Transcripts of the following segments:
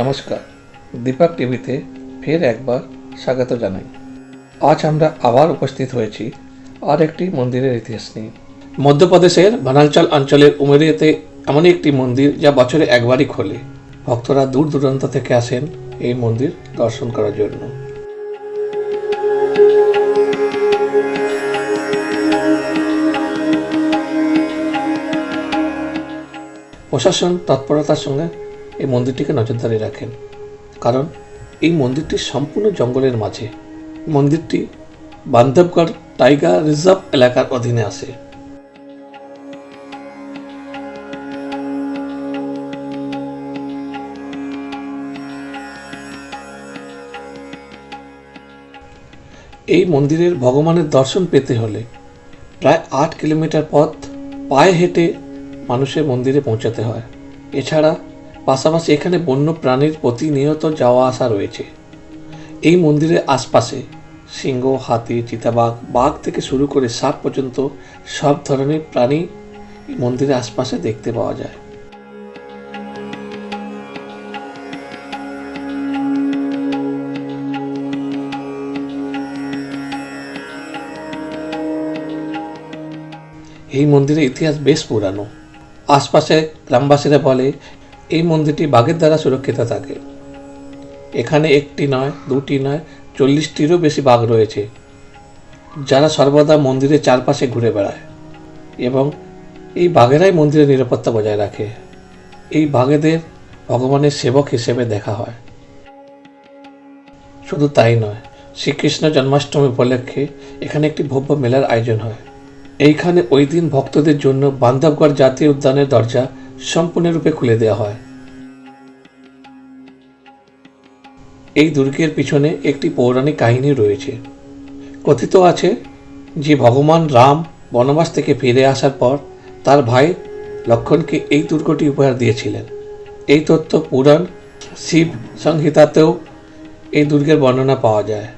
নমস্কার। দীপক টিভিতে ফের একবার স্বাগত জানাই। আজ আমরা আবার উপস্থিত হয়েছি আর একটি মন্দিরের ইতিহাস নিয়ে। মধ্যপ্রদেশের বনাঞ্চল অঞ্চলের উমেরিয়াতে এমনই একটি মন্দির যা বছরে একবারই খোলে। ভক্তরা দূর দূরান্ত থেকে আসেন এই মন্দির দর্শন করার জন্য। প্রশাসন তৎপরতার সঙ্গে এই মন্দিরটিকে নজরদারি রাখেন। কারণ এই মন্দিরটি সম্পূর্ণ জঙ্গলের মাঝে। মন্দিরটি বান্ধবগড় টাইগার রিজার্ভ এলাকার অধীনে আসে এই মন্দিরের ভগবানের দর্শন পেতে হলে প্রায় আট কিলোমিটার পথ পায়ে হেঁটে মানুষের মন্দিরে পৌঁছাতে হয়। এছাড়া পাশাপাশি এখানে বন্য প্রাণীর প্রতিনিয়ত যাওয়া আসা রয়েছে। এই মন্দিরের আশপাশে সিংহ, হাতি, চিতাবাঘ, বাঘ থেকে শুরু করে সাপ পর্যন্ত সব ধরনের প্রাণী মন্দিরের আশপাশে দেখতে পাওয়া যায়। এই মন্দিরের ইতিহাস বেশ পুরানো। আশপাশে গ্রামবাসীরা বলে এই মন্দিরটি বাঘের দ্বারা সুরক্ষিত থাকে। এখানে একটি নয়, দুটি নয়, চল্লিশটিরও বেশি বাঘ রয়েছে, যারা সর্বদা মন্দিরের চারপাশে ঘুরে বেড়ায় এবং এই বাঘেরাই মন্দিরের নিরাপত্তা বজায় রাখে। এই বাঘেদের ভগবানের সেবক হিসেবে দেখা হয়। শুধু তাই নয়, শ্রীকৃষ্ণ জন্মাষ্টমী উপলক্ষে এখানে একটি ভব্য মেলার আয়োজন হয়। এইখানে ওই দিন ভক্তদের জন্য বান্ধবগড় জাতীয় উদ্যানের দরজা সম্পূর্ণরূপে খুলে দেওয়া হয়। এই দুর্গের পিছনে একটি পৌরাণিক কাহিনী রয়েছে। কথিত আছে যে ভগবান রাম বনবাস থেকে ফিরে আসার পর তার ভাই লক্ষণকে এই দুর্গটি উপহার দিয়েছিলেন। এই তথ্য পুরাণ শিব সংহিতাতেও এই দুর্গের বর্ণনা পাওয়া যায়।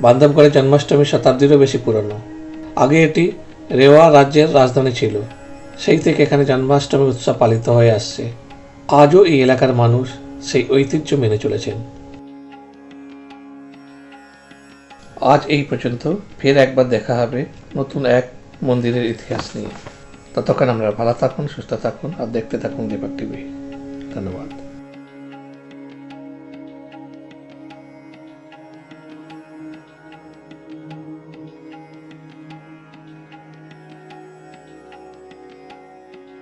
বান্ধবগড়ের জন্মাষ্টমী শতাব্দীরও বেশি পুরনো। আগে এটি রেওয়া রাজ্যের রাজধানী ছিল। সেই থেকে এখানে জন্মাষ্টমী উৎসব পালিত হয়ে আসছে। আজও এই এলাকার মানুষ সেই ঐতিহ্য মেনে চলেছেন। আজ এই পর্যন্ত। ফের একবার দেখা হবে নতুন এক মন্দিরের ইতিহাস নিয়ে। ততক্ষণ আমরা ভালো থাকুন, সুস্থ থাকুন আর দেখতে থাকুন দীপক টিভি ধন্যবাদ।